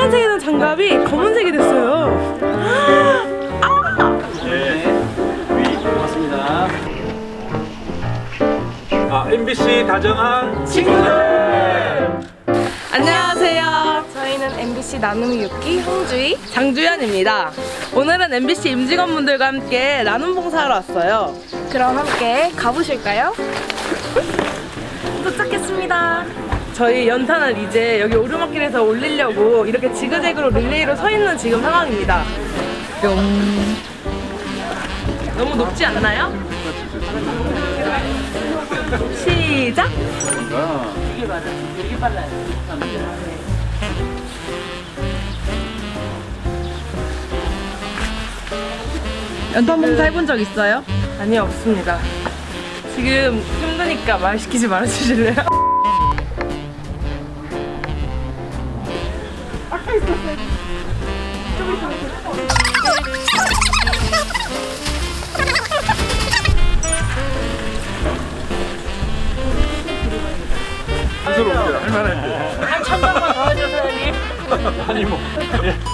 빨간색에 있는 장갑이 검은색이 됐어요. 고맙습니다. 아, MBC 다정한 안녕하세요. 저희는 MBC 나눔이 6기 홍주희, 장주연입니다. 오늘은 MBC 임직원분들과 함께 나눔 봉사하러 왔어요. 그럼 함께 가보실까요? 도착했습니다. 저희 연탄을 이제 여기 오르막길에서 올리려고 이렇게 지그재그로 릴레이로 서 있는 지금 상황입니다. 뿅. 너무 높지 않나요? 시작! 이게 맞아. 이게 빨라요. 연탄 봉사 해본 적 있어요? 아니요, 없습니다. 지금 힘드니까 말 시키지 말아주실래요?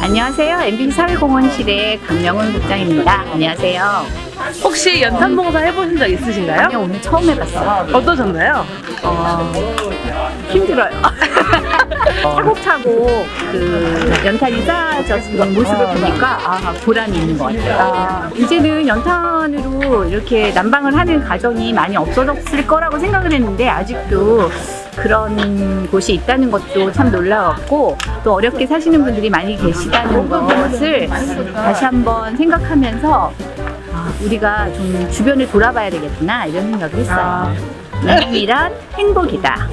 안녕하세요. MBC 사회공헌실의 강명훈 국장입니다. 안녕하세요. 혹시 연탄 봉사 해보신 적 있으신가요? 아니요, 오늘 처음 해봤어요. 어떠셨나요? 어, 힘들어요. 차곡차곡 그 연탄이 쌓아졌는 모습을 보니까 아, 보람이 있는 것 같아요. 이제는 연탄으로 이렇게 난방을 하는 가정이 많이 없어졌을 거라고 생각을 했는데 아직도 그런 곳이 있다는 것도 참 놀라웠고 또 어렵게 사시는 분들이 많이 계시다는 것을 다시 한번 생각하면서 아, 우리가 좀 주변을 돌아봐야 되겠구나 이런 생각을 했어요. 나눔이란 행복이다.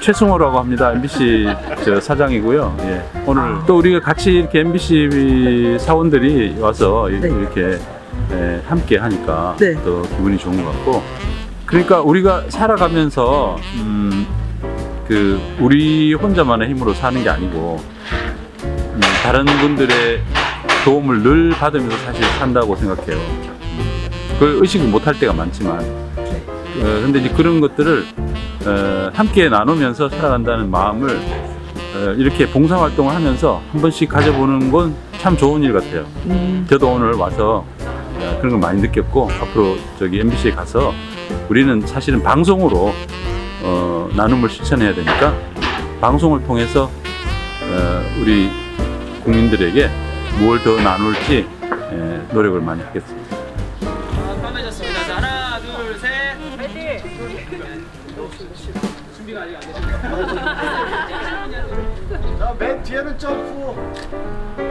최승호라고 합니다. MBC 저 사장이고요. 예. 오늘 또 우리가 같이 이렇게 MBC 사원들이 와서 이- 네. 이렇게 예, 함께 하니까 네. 또 기분이 좋은 것 같고 그러니까 우리가 살아가면서 음, 그 우리 혼자만의 힘으로 사는 게 아니고 음, 다른 분들의 도움을 늘 받으면서 사실 산다고 생각해요. 음, 그걸 의식을 못할 때가 많지만 어, 근데 이제 그런 것들을 어, 함께 나누면서 살아간다는 마음을 어, 이렇게 봉사활동을 하면서 한 번씩 가져보는 건 참 좋은 일 같아요. 저도 오늘 와서 어, 그런 걸 많이 느꼈고 앞으로 저기 MBC에 가서 우리는 사실은 방송으로 어, 나눔을 실천해야 되니까 방송을 통해서 어, 우리 국민들에게 무엇을 더 나눌지 에, 노력을 많이 하겠습니다. 빠매졌습니다. 자, 하나, 둘, 셋. 자, 맨 뒤에는 점프.